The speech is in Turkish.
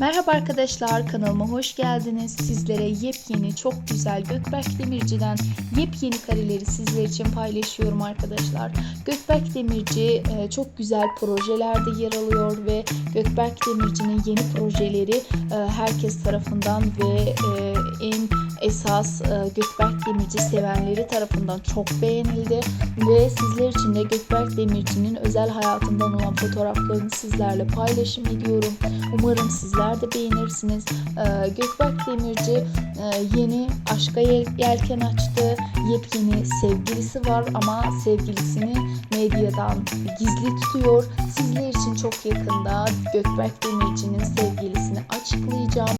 Merhaba arkadaşlar kanalıma hoş geldiniz. Sizlere yepyeni çok güzel Gökberk Demirci'den yepyeni kareleri sizler için paylaşıyorum arkadaşlar. Gökberk Demirci e, çok güzel projelerde yer alıyor ve Gökberk Demirci'nin yeni projeleri e, herkes tarafından ve e, en esas e, Gökberk Demirci sevenleri tarafından çok beğenildi ve sizler için de Gökberk Demirci'nin özel hayatından olan fotoğraflarını sizlerle paylaşım ediyorum. Umarım sizler de beğenirsiniz. Ee, Gökberk Demirci e, yeni aşka yel- yelken açtı. Yepyeni sevgilisi var ama sevgilisini medyadan gizli tutuyor. Sizler için çok yakında Gökberk Demirci'nin sevgilisini açıklayacağım.